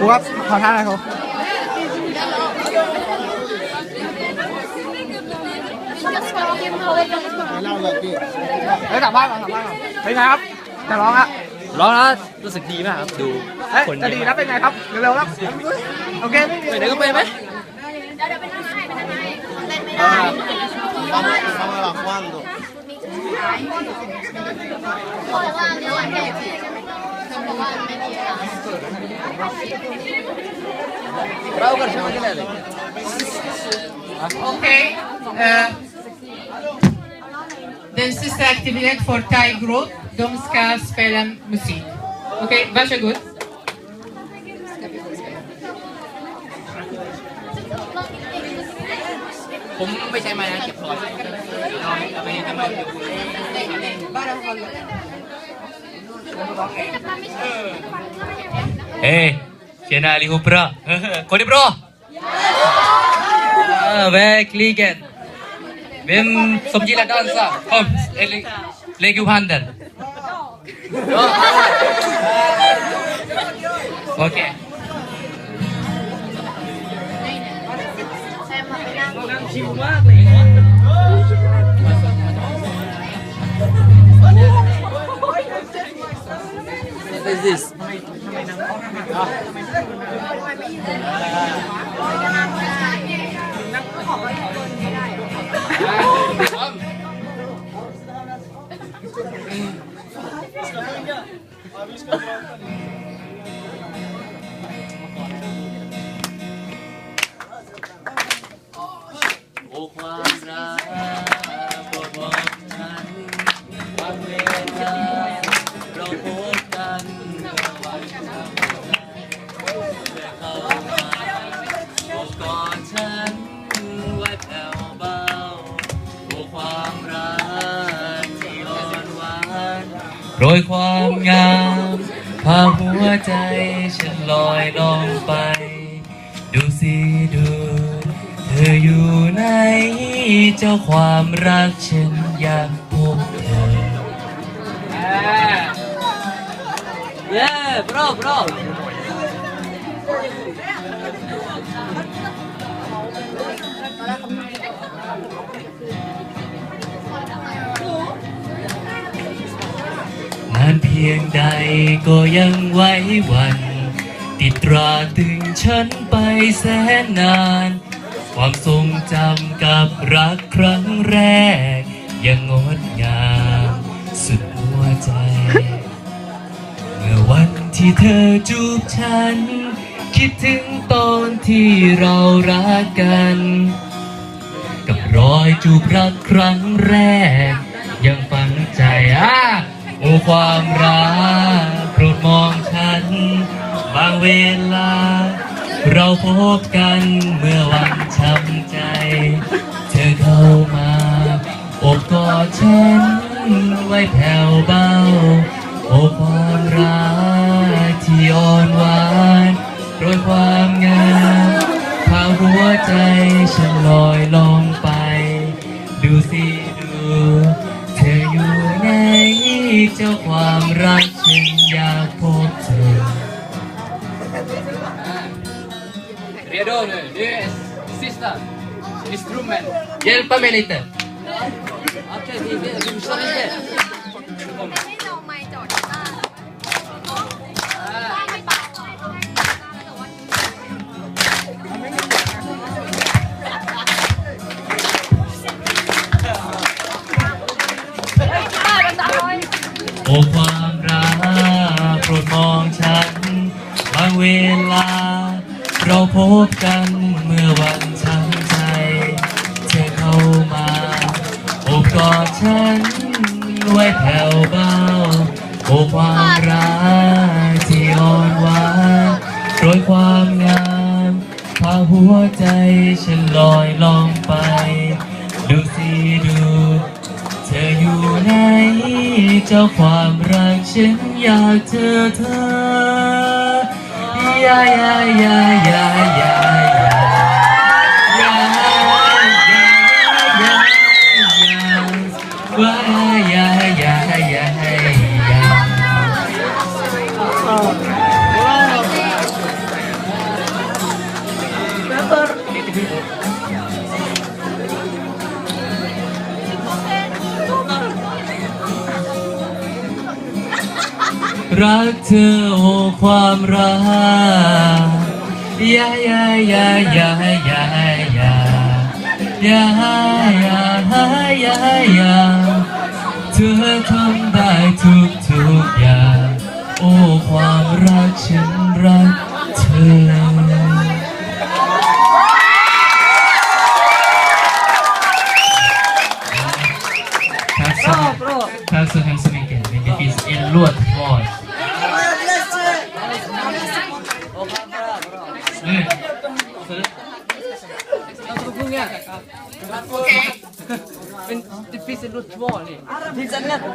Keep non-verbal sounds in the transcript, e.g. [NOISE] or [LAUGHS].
ครูครับขอท่าหน่อยครูเล่าเลยพี่เฮ้ยกลับบ้านก่อนกลับบ้านก่อนเป็นไงครับจะร้องอะร้องแล้วรู้สึกดีมากครับดูเฮ้ยคนจะดีนะเป็นไงครับเร็วๆครับโอเคไม่มีไปไหนก็ไปไหม Vamos cuando. เราก็ใช่ไหม Okay. Uh, dansiste aktivität for Thai group. De ska spela musik. Okej, okay, varsågod. ผมไม่ใช่มานะเก็บพอร์ตเราไม่ได้ทำอะไรอยู่ Eh, tjena Ali Hubra. [LAUGHS] Kau det bro? Ah, baik, verkligen. Bim, som gillar dansa? Kom, [LAUGHS] Okay. is this? Oh. โรยความงามพาหัวใจฉันลอยลองไป ดูสิดู เธออยู่ไหนเจ้าความรักฉันอยากพบเธอเย้บรอบร พียงใดก็ยังไว้วัน ติดตราตึงฉันไปแสนนาน ความทรงจำกับรักครั้งแรก ยังงดงามสุดหัวใจ เมื่อวันที่เธอจูบฉัน คิดถึงตอนที่เรารักกัน กับรอยจูบรักครั้งแรก ยังฝังใจอะ โอ้ความรักโปรดมองฉัน บางเวลา เราพบกันเมื่อวันช้ำใจ เธอเข้ามาอบกอดฉันไว้แผ่วเบา โอ้ความรักที่อ่อนหวานโดยความงามพาหัวใจฉันลอยลอง จ้าความรักฉันอยากพบเธอ Redo nu, det är sista instrument. Hjälpa mig lite. Okej, vi, vi, อ้ความรักโปรดมองฉันบางเวลา เราพบกันเมื่อวันช้ำใจเธอเข้ามาโอบกอดฉันไว้แผ่วเบาโอ้ความรักที่อ่อนหวานโดยความงามพาหัวใจฉันลอยลอง เจ้าความรักฉันอยากเจอเธอ ยายายายายา รักเธอโอ้ความรักยายายายายายายายายายายาเธอทำได้ทุกทุกอย่าง โอ้ความรักฉันรัก Men det finns ändå två. Det finns en